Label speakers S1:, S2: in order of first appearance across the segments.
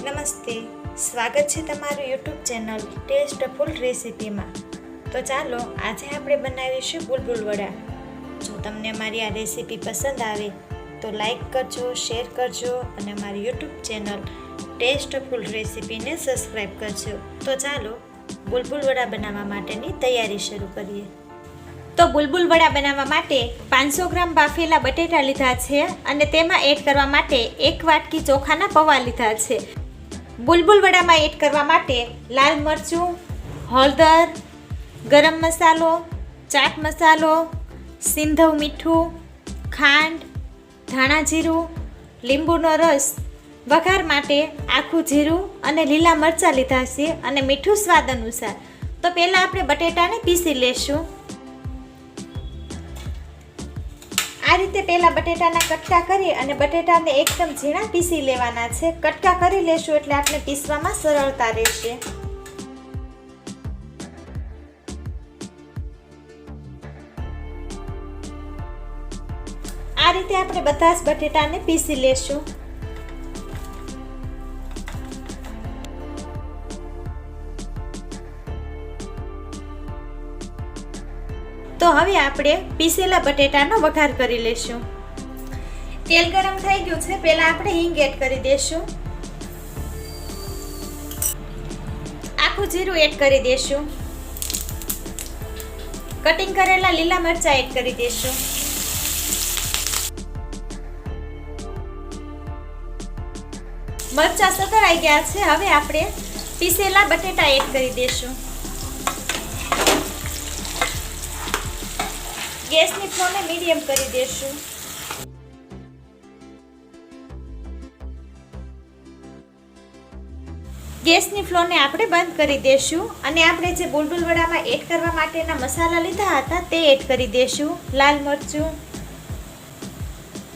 S1: નમસ્તે. સ્વાગત છે તમારું યુટ્યુબ ચેનલ ટેસ્ટફુલ રેસીપીમાં. તો ચાલો, આજે આપણે બનાવીશું બુલબુલ વડા. જો તમને મારી આ રેસીપી પસંદ આવે, તો લાઈક કરજો, શેર કરજો અને મારી યુટ્યુબ ચેનલ ટેસ્ટફુલ રેસીપીને સબસ્ક્રાઈબ કરજો. તો ચાલો, બુલબુલ વડા બનાવવા માટેની તૈયારી શરૂ કરીએ. તો બુલબુલ વડા બનાવવા માટે પાંચસો ગ્રામ બાફેલા બટેટા લીધા છે અને તેમાં એડ કરવા માટે એક વાટકી ચોખાના પૌવા લીધા છે. બુલબુલ વડામાં એડ કરવા માટે લાલ મરચું, હળદર, ગરમ મસાલો, ચાટ મસાલો, સિંધવ મીઠું, ખાંડ, ધાણા જીરું, લીંબુનો રસ, વઘાર માટે આખું જીરું અને લીલા મરચાં લીધા છે અને મીઠું સ્વાદ અનુસાર. તો પહેલાં આપણે બટેટાને પીસી લેશું. આ રીતે પહેલાં બટેટાના કટકા કરી અને બટેટાને એકદમ ઝીણા પીસી લેવાના છે. કટકા કરી લેશું એટલે આપણે પીસવામાં સરળતા રહેશે. આ રીતે આપણે બધા જ બટેટાને પીસી લેશું. તો હવે આપણે પીસેલા બટેટાનો વઘાર કરી લેશું. તેલ ગરમ થઈ ગયું છે, પહેલા આપણે હિંગ એડ કરી દેશું. આખું જીરું એડ કરી દેશું. કટિંગ કરેલા લીલા મરચા એડ કરી દેશું. મરચા સતળાઈ ગયા છે, હવે આપણે પીસેલા બટેટા એડ કરી દેશું. ગેસની ફ્લેમને મીડિયમ કરી દેશું. ગેસની ફ્લોને આપણે બંધ કરી દેશું અને આપણે જે બુલબુલ વડામાં એડ કરવા માટેના મસાલા લીધા હતા તે એડ કરી દેશું. લાલ મરચું,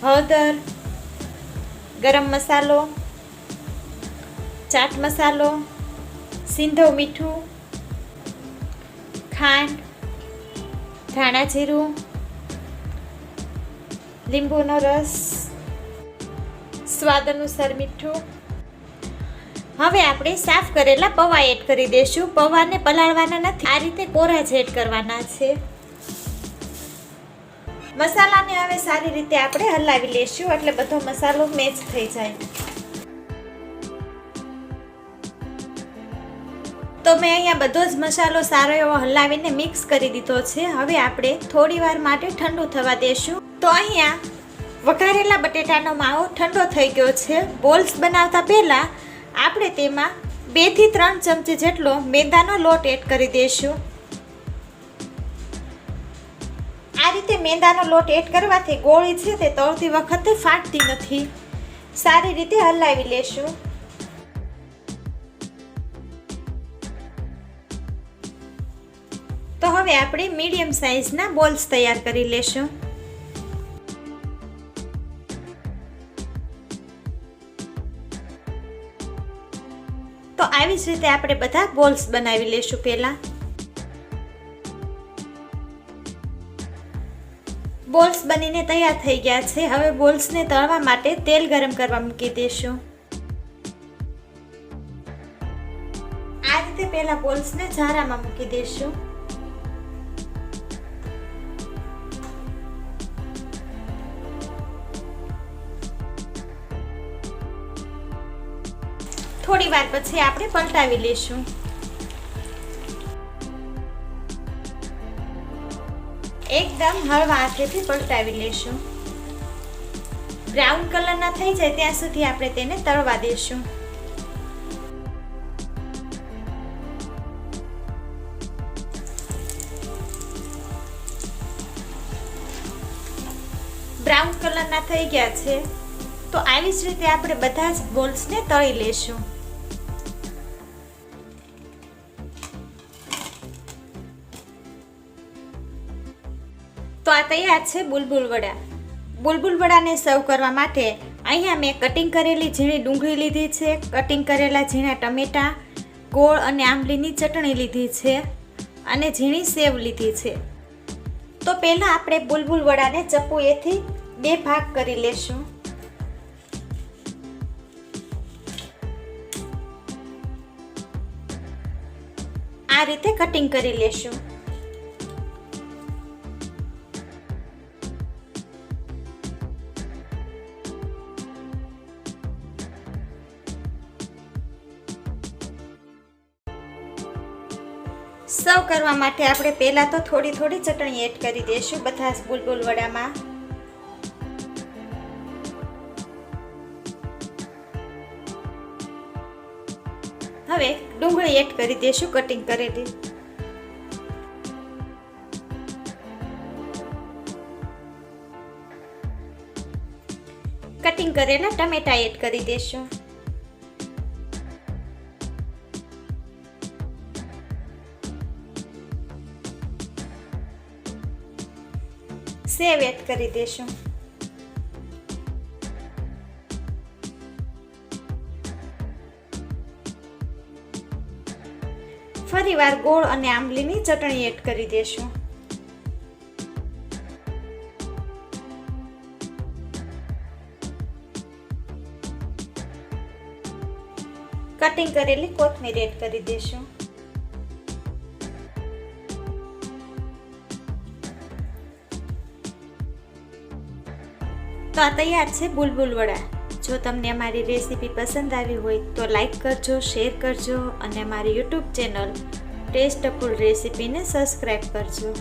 S1: હળદર, ગરમ મસાલો, ચાટ મસાલો સિંધો મીઠું, ખાંડ ધાણા જીરું, લીંબુનો રસ, સ્વાદ અનુસાર મીઠું. હવે આપણે સાફ કરેલા પૌવા એડ કરી દઈશું. પૌવાને પલાળવાના નથી. આ રીતે કોરા જ એડ કરવાના છે. મસાલાને હવે સારી રીતે આપણે હલાવી લેશું એટલે બધો મસાલો મેચ થઈ જાય. તો મેં અહીંયા બધો જ મસાલો સારો એવો હલાવીને મિક્સ કરી દીધો છે. હવે આપણે થોડી વાર માટે ઠંડુ થવા દેશું. તો અહીંયા વઘારેલા બટેટાનો માવો ઠંડો થઈ ગયો છે. બોલ્સ બનાવતા પહેલાં આપણે તેમાં બેથી ત્રણ ચમચી જેટલો મેંદાનો લોટ એડ કરી દઈશું આ રીતે મેંદાનો લોટ એડ કરવાથી ગોળી છે તે તળતી વખતે ફાટતી નથી. સારી રીતે હલાવી લેશું. તો હવે આપણે મીડિયમ સાઇઝના બોલ્સ તૈયાર કરી લેશું. તો આવી જ રીતે આપણે બધા બોલ્સ બનાવી લેશું પહેલાં. બોલ્સ બનીને તૈયાર થઈ ગયા છે. હવે બોલ્સને તળવા માટે તેલ ગરમ કરવા મૂકી દેશું. આ રીતે પહેલા બોલ્સને ઝારામાં મૂકી દેશું. થોડી વાર પછી આપણે પલટાવી લઈશું. એકદમ હળવા હાથેથી પલટાવી લઈશું. બ્રાઉન કલરના થઈ જાય ત્યાં સુધી આપણે તેને તળવા દઈશું. બ્રાઉન કલરના થઈ ગયા છે, તો આવી જ રીતે આપણે બધા જ બોલ્સને તળી લેશું તો આ તૈયાર છે બુલબુલ વડા. બુલબુલ વડાને સર્વ કરવા માટે અહીંયા મેં કટિંગ કરેલી ઝીણી ડુંગળી લીધી છે, કટિંગ કરેલા ઝીણા ટમેટાં, ગોળ અને આંબલીની ચટણી લીધી છે અને ઝીણી સેવ લીધી છે. તો પહેલાં આપણે બુલબુલ વડાને ચપ્પુએથી બે ભાગ કરી લેશું. આ રીતે કટિંગ કરી લેશું. સર્વ કરવા માટે આપણે પહેલાં તો થોડી થોડી ચટણી એડ કરી દઈશું બધા બુલબુલ વડામાં. હવે ડુંગળી એડ કરી દઈશું કટિંગ કરેલી. કટિંગ કરેલા ટમેટા એડ કરી દઈશું. સેવ એડ કરી દઈશું ફરીવાર ગોળ અને આંબલીની ચટણી એડ કરી દઈશું કટિંગ કરેલી કોથમીર એડ કરી દઈશું તો આ તૈયાર છે બુલબુલ વડા. જો તમને અમારી રેસીપી પસંદ આવી હોય તો લાઈક કરજો, શેર કરજો અને અમારી યુટ્યુબ ચેનલ ટેસ્ટફુલ રેસીપીને સબસ્ક્રાઈબ કરજો.